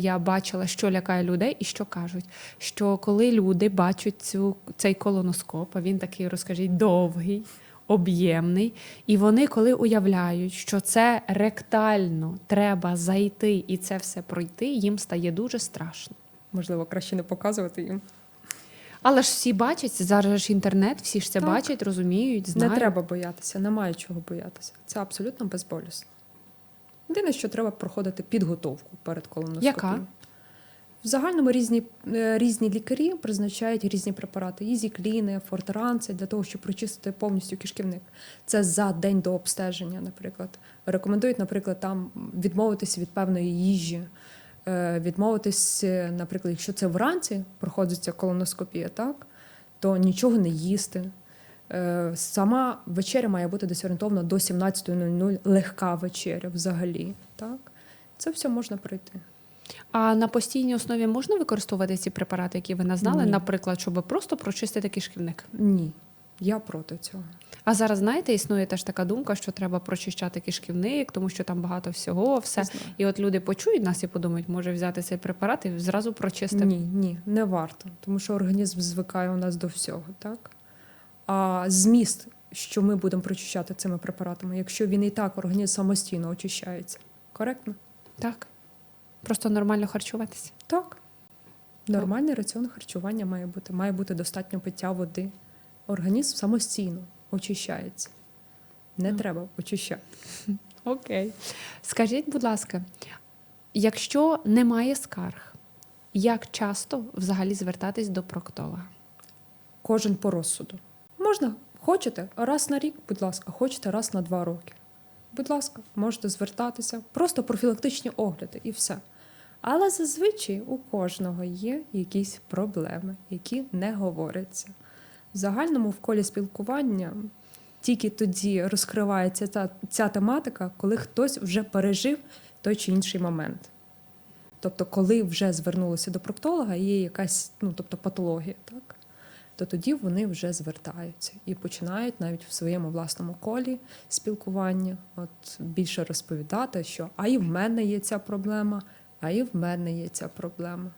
Я бачила, що лякає людей і що кажуть. Що коли люди бачать цю, цей колоноскоп, а він такий, розкажіть, довгий, об'ємний, і вони, коли уявляють, що це ректально треба зайти і це все пройти, їм стає дуже страшно. Можливо, краще не показувати їм. Але ж всі бачать, зараз ж інтернет, всі ж це Так. бачать, розуміють, знають. Не треба боятися, немає чого боятися. Це абсолютно безболісно. Єдине, що треба проходити підготовку перед колоноскопією. Яка? В загальному різні, е, різні лікарі призначають різні препарати: ізікліни, фортеранці для того, щоб прочистити повністю кишківник. Це за день до обстеження, наприклад. Рекомендують, наприклад, там відмовитися від певної їжі, е, відмовитись, е, наприклад, якщо це вранці проходиться колоноскопія, так, то нічого не їсти. Е, Сама вечеря має бути десь орієнтовно до 17.00, легка вечеря взагалі. Так? Це все можна пройти. А на постійній основі можна використовувати ці препарати, які ви назнали, Ні. наприклад, щоб просто прочистити кишківник? Ні, я проти цього. А зараз, знаєте, існує теж така думка, що треба прочищати кишківник, тому що там багато всього, все. І от люди почують нас і подумають, може взяти цей препарат і зразу прочистити. Ні, ні, не варто, тому що організм звикає у нас до всього, так? А зміст, що ми будемо прочищати цими препаратами, якщо він і так організм самостійно очищається. Коректно? Так. Просто нормально харчуватися. Так. Нормальний раціон харчування має бути. Має бути достатньо пиття води. Організм самостійно очищається. Не Ну. треба очищати. Окей. Скажіть, будь ласка, якщо немає скарг, як часто взагалі звертатись до проктолога? Кожен по розсуду. Можна, хочете раз на рік, будь ласка, хочете раз на два роки. Будь ласка, можете звертатися, просто профілактичні огляди і все. Але зазвичай у кожного є якісь проблеми, які не говоряться. В загальному в колі спілкування тільки тоді розкривається ця, ця тематика, коли хтось вже пережив той чи інший момент. Тобто, коли вже звернулися до проктолога, є якась ну, тобто, патологія, так? То тоді вони вже звертаються і починають навіть в своєму власному колі спілкування от, більше розповідати, що а і в мене є ця проблема, а і в мене є ця проблема.